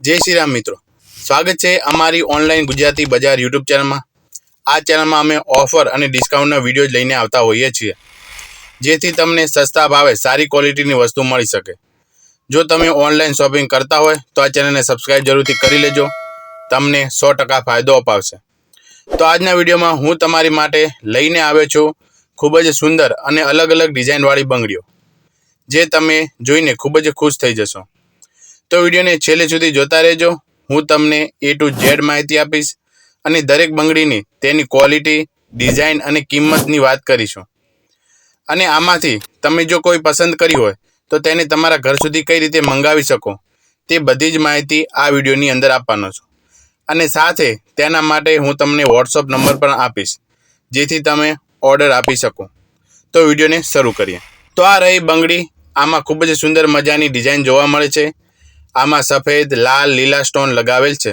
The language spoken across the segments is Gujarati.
જય શ્રી રામ મિત્રો. સ્વાગત છે અમારી ઓનલાઈન ગુજરાતી બજાર યુટ્યુબ ચેનલમાં. આ ચેનલમાં અમે ઓફર અને ડિસ્કાઉન્ટના વીડિયો લઈને આવતા હોઈએ છીએ. જેથી તમને સસ્તા ભાવે સારી ક્વોલિટીની વસ્તુ મળી શકે. જો તમે ઓનલાઈન શોપિંગ કરતા હોય, તો આ ચેનલને સબસ્ક્રાઈબ જરૂરથી કરી લેજો. તમને સો ટકા ફાયદો અપાવશે. તો આજના વિડીયોમાં હું તમારી માટે લઈને આવ્યો છું ખૂબ જ સુંદર અને અલગ અલગ ડિઝાઇનવાળી બંગડીઓ. જે તમે જોઈને ખૂબ જ ખુશ થઈ જશો. તો વિડીયોને છેલ્લે સુધી જોતા રહેજો. હું તમને એ ટુ ઝેડ માહિતી આપીશ અને દરેક બંગડીની તેની ક્વોલિટી ડિઝાઇન અને કિંમતની વાત કરીશું. અને આમાંથી તમે જો કોઈ પસંદ કરી હોય, તો તેને તમારા ઘર સુધી કઈ રીતે મંગાવી શકો, તે બધી જ માહિતી આ વિડીયોની અંદર આપવાનો છું. અને સાથે તેના માટે હું તમને વોટ્સઅપ નંબર પણ આપીશ, જેથી તમે ઓર્ડર આપી શકો. તો વિડીયોને શરૂ કરીએ. તો આ રહી બંગડી, આમાં ખૂબ જ સુંદર મજાની ડિઝાઇન જોવા મળે છે. આમાં સફેદ, લાલ, લીલા સ્ટોન લગાવેલ છે.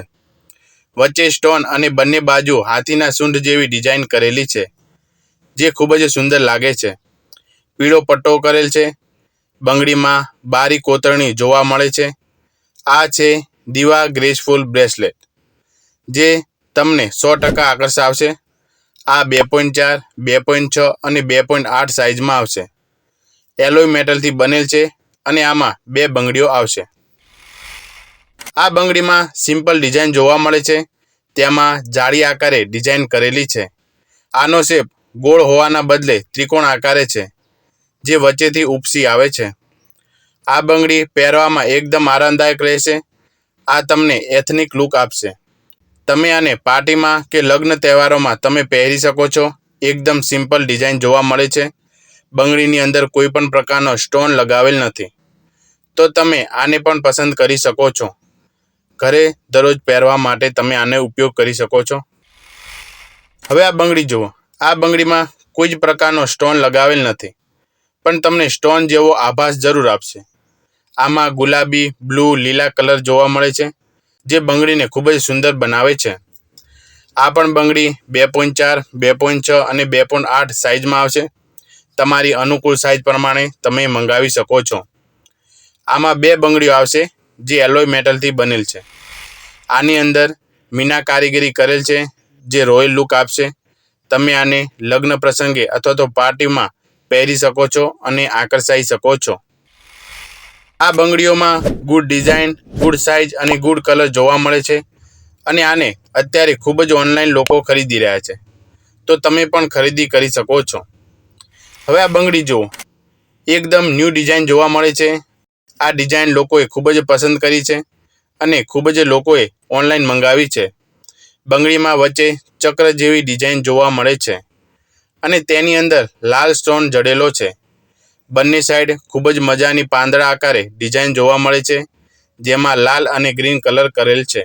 વચ્ચે સ્ટોન અને બંને બાજુ હાથીના સૂંઢ જેવી ડિઝાઇન કરેલી છે, જે ખૂબ જ સુંદર લાગે છે. પીળો પટ્ટો કરેલ છે, બંગડીમાં બારી કોતરણી જોવા મળે છે. આ છે દીવા ગ્રેસફુલ બ્રેસલેટ, જે તમને સો ટકા આકર્ષાવશે આ બે પોઈન્ટ ચાર, બે પોઈન્ટ છ અને બે પોઈન્ટ આઠ સાઇઝમાં આવશે. એલોય મેટલથી બનેલ છે અને આમાં બે બંગડીઓ આવશે. આ બંગડીમાં સિમ્પલ ડિઝાઇન જોવા મળે છે. તેમાં જાળી આકારે ડિઝાઇન કરેલી છે. આનો શેપ ગોળ હોવાના બદલે ત્રિકોણ આકારે છે, જે વચ્ચેથી ઉપસી આવે છે. આ બંગડી પહેરવામાં એકદમ આરામદાયક રહેશે. આ તમને એથનિક લુક આપશે. તમે આને પાર્ટીમાં કે લગ્ન તહેવારોમાં તમે પહેરી શકો છો. એકદમ સિમ્પલ ડિઝાઇન જોવા મળે છે. બંગડીની અંદર કોઈ પણ પ્રકારનો સ્ટોન લગાવેલ નથી. તો તમે આને પણ પસંદ કરી શકો છો. ઘરે દરરોજ પહેરવા માટે તમે આને ઉપયોગ કરી શકો છો. હવે આ બંગડી જુઓ. આ બંગડીમાં કોઈ જ પ્રકારનો સ્ટોન લગાવેલ નથી. પણ તમને સ્ટોન જેવો આભાસ જરૂર આપશે. આમાં ગુલાબી, બ્લુ, લીલા કલર જોવા મળે છે, જે બંગડીને ખૂબ જ સુંદર બનાવે છે. આ પણ બંગડી બે પોઈન્ટ ચાર, બે પોઈન્ટ છ અને બે પોઈન્ટ આઠ સાઇઝમાં આવશે. તમારી અનુકૂળ સાઇઝ પ્રમાણે તમે મંગાવી શકો છો. આમાં બે બંગડીઓ આવશે. જે એલોય મેટલથી બનેલ છે. આની અંદર મીના કારીગરી કરેલ છે, જે રોયલ લુક આપશે. તમે આને લગ્ન પ્રસંગે અથવા તો પાર્ટીમાં પહેરી શકો છો અને આકર્ષાઈ શકો છો. આ બંગડીઓમાં ગુડ ડિઝાઇન ગુડ સાઇઝ અને ગુડ કલર જોવા મળે છે અને આને અત્યારે ખૂબ જ ઓનલાઈન લોકો ખરીદી રહ્યા છે. તો તમે પણ ખરીદી કરી શકો છો. હવે આ બંગડી જુઓ. એકદમ ન્યૂ ડિઝાઇન જોવા મળે છે. આ ડિઝાઇન લોકોએ ખૂબ જ પસંદ કરી છે અને ખૂબ જ લોકોએ ઓનલાઈન મંગાવી છે. બંગડીમાં વચ્ચે ચક્ર જેવી ડિઝાઇન જોવા મળે છે અને તેની અંદર લાલ સ્ટોન જડેલો છે. બંને સાઈડ ખૂબ જ મજાની પાંદડા આકારે ડિઝાઇન જોવા મળે છે, જેમાં લાલ અને ગ્રીન કલર કરેલ છે.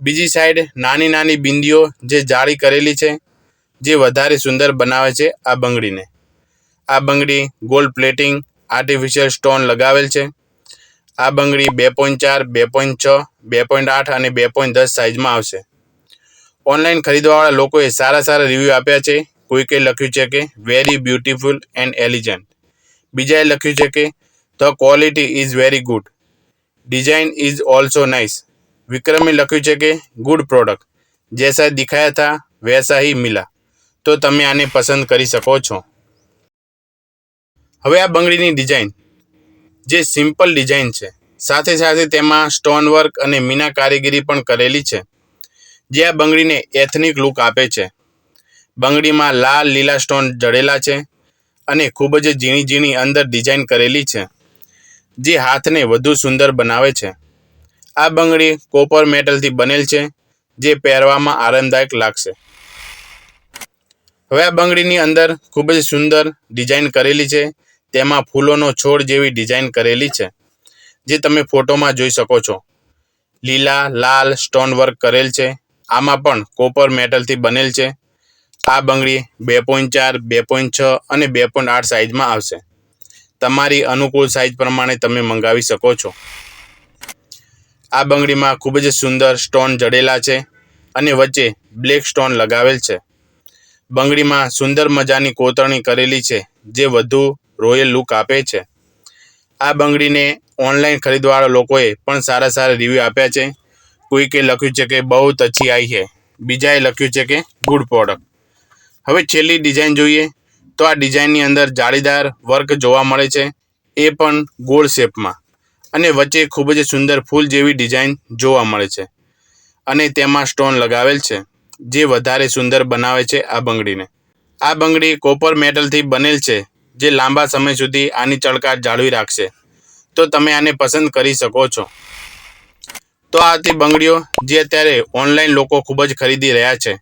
બીજી સાઈડ નાની નાની બિંદીઓ જે જાળી કરેલી છે, જે વધારે સુંદર બનાવે છે આ બંગડીને. આ બંગડી ગોલ્ડ પ્લેટિંગ આર્ટિફિશિયલ સ્ટોન લગાવેલ છે. આ બંગડી બે પોઈન્ટ ચાર, બે પોઈન્ટ છ, બે પોઈન્ટ આઠ અને બે પોઈન્ટ દસ સાઇઝમાં આવશે. ઓનલાઈન ખરીદવાવાળા લોકોએ સારા સારા રિવ્યૂ આપ્યા છે. કોઈકે લખ્યું છે કે વેરી બ્યુટીફુલ એન્ડ એલિજન્ટ બીજાએ લખ્યું છે કે the quality is very good design is also nice વિક્રમે લખ્યું છે કે ગુડ પ્રોડક્ટ જૈસા દિખાયા થા, વૈસા હી મિલા. તો તમે આને પસંદ કરી શકો છો. હવે આ બંગડીની ડિઝાઇન જે સિમ્પલ ડિઝાઇન છે. સાથે સાથે તેમાં સ્ટોન વર્ક અને મીના કારીગરી પણ કરેલી છે, જે આ બંગડીને એથનિક લુક આપે છે. બંગડીમાં લાલ લીલા સ્ટોન જડેલા છે અને ખૂબ જ ઝીણી ઝીણી અંદર ડિઝાઇન કરેલી છે, જે હાથને વધુ સુંદર બનાવે છે. આ બંગડી કોપર મેટલથી બનેલ છે, જે પહેરવામાં આરામદાયક લાગશે. હવે આ બંગડીની અંદર ખૂબ જ સુંદર ડિઝાઇન કરેલી છે તેમાં ફૂલોનો છોડ જેવી ડિઝાઇન કરેલી છે, જે તમે ફોટોમાં જોઈ શકો છો. લીલા, લાલ સ્ટોન વર્ક કરેલ છે. આમાં પણ કોપર મેટલથી બનેલ છે. આ બંગડી બે પોઈન્ટ ચાર, બે પોઈન્ટ છ અને બે પોઈન્ટ આઠ સાઇઝમાં આવશે. તમારી અનુકૂળ સાઇઝ પ્રમાણે તમે મંગાવી શકો છો. આ બંગડીમાં ખૂબ જ સુંદર સ્ટોન જડેલા છે અને વચ્ચે બ્લેક સ્ટોન લગાવેલ છે. બંગડીમાં સુંદર મજાની કોતરણી કરેલી છે, જે વધુ રોયલ લુક આપે છે. આ બંગડીને ઓનલાઈન ખરીદવાળા લોકોએ પણ સારા સારા રિવ્યૂ આપ્યા છે. કોઈકે લખ્યું છે કે બહુ અચ્છી આવી છે બીજાએ લખ્યું છે કે ગુડ પ્રોડક્ટ. હવે છેલ્લી ડિઝાઇન જોઈએ તો આ ડિઝાઇનની અંદર જાળીદાર વર્ક જોવા મળે છે. એ પણ ગોળ શેપમાં. અને વચ્ચે ખૂબ જ સુંદર ફૂલ જેવી ડિઝાઇન જોવા મળે છે. અને તેમાં સ્ટોન લગાવેલ છે, જે વધારે સુંદર બનાવે છે આ બંગડીને. આ બંગડી કોપર મેટલથી બનેલ છે. જે લાંબા સમય સુધી આની ચળકાટ જાળવી રાખશે. તો તમે આને પસંદ કરી શકો છો. તો આ હતી બંગડીઓ જે અત્યારે ઓનલાઈન લોકો ખૂબ જ ખરીદી રહ્યા છે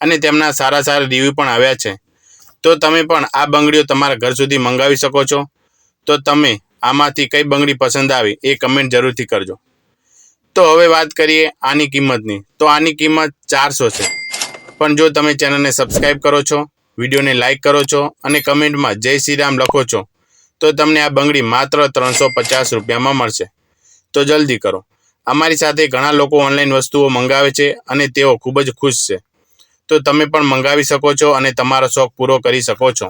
અને તેમના સારા સારા રિવ્યૂ પણ આવ્યા છે. તો તમે પણ આ બંગડીઓ તમારા ઘર સુધી મંગાવી શકો છો. તો તમે આમાંથી કઈ બંગડી પસંદ આવી એ કમેન્ટ જરૂરથી કરજો. તો હવે વાત કરીએ આની કિંમતની. તો આની કિંમત ચારસો છે. પણ જો તમે ચેનલને સબસ્ક્રાઈબ કરો છો વિડીયોને લાઇક કરો છો અને કમેન્ટમાં જય શ્રી રામ લખો છો, તો તમને આ બંગડી માત્ર ત્રણસો પચાસ રૂપિયામાં મળશે. તો જલ્દી કરો. અમારી સાથે ઘણા લોકો ઓનલાઈન વસ્તુઓ મંગાવે છે અને તેઓ ખૂબ જ ખુશ છે. તો તમે પણ મંગાવી શકો છો અને તમારો શોખ પૂરો કરી શકો છો.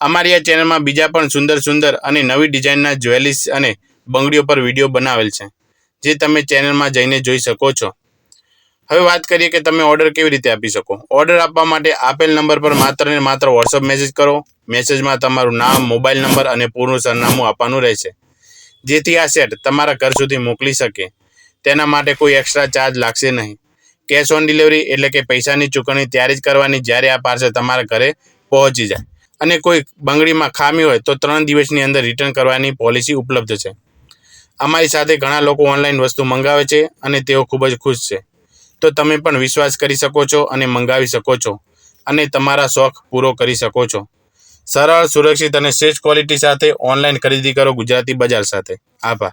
અમારી આ ચેનલમાં બીજા પણ સુંદર સુંદર અને નવી ડિઝાઇનના જ્વેલરીસ અને બંગડીઓ પર વીડિયો બનાવેલ છે, જે તમે ચેનલમાં જઈને જોઈ શકો છો. હવે વાત કરીએ કે તમે ઓર્ડર કેવી રીતે આપી શકો? ઓર્ડર આપવા માટે આપેલ નંબર પર માત્ર ને માત્ર વોટ્સઅપ મેસેજ કરો. મેસેજમાં તમારું નામ મોબાઈલ નંબર અને પૂરું સરનામું આપવાનું રહેશે. જેથી આ સેટ તમારા ઘર સુધી મોકલી શકે. તેના માટે કોઈ એક્સ્ટ્રા ચાર્જ લાગશે નહીં. કેશ ઓન ડિલિવરી એટલે કે પૈસાની ચૂકવણી ત્યારે જ કરવાની જ્યારે આ પાર્સલ તમારા ઘરે પહોંચી જાય. અને કોઈ બંગડીમાં ખામી હોય તો ત્રણ દિવસની અંદર રિટર્ન કરવાની પોલિસી ઉપલબ્ધ છે. અમારી સાથે ઘણા લોકો ઓનલાઈન વસ્તુ મંગાવે છે અને તેઓ ખૂબ જ ખુશ છે. તો તમે પણ વિશ્વાસ કરી શકો છો અને મંગાવી શકો છો અને તમારા શોખ પૂરો કરી શકો છો. સરળ, સુરક્ષિત અને શ્રેષ્ઠ ક્વોલિટી સાથે ઓનલાઈન ખરીદી કરો ગુજરાતી બજાર સાથે. આભાર.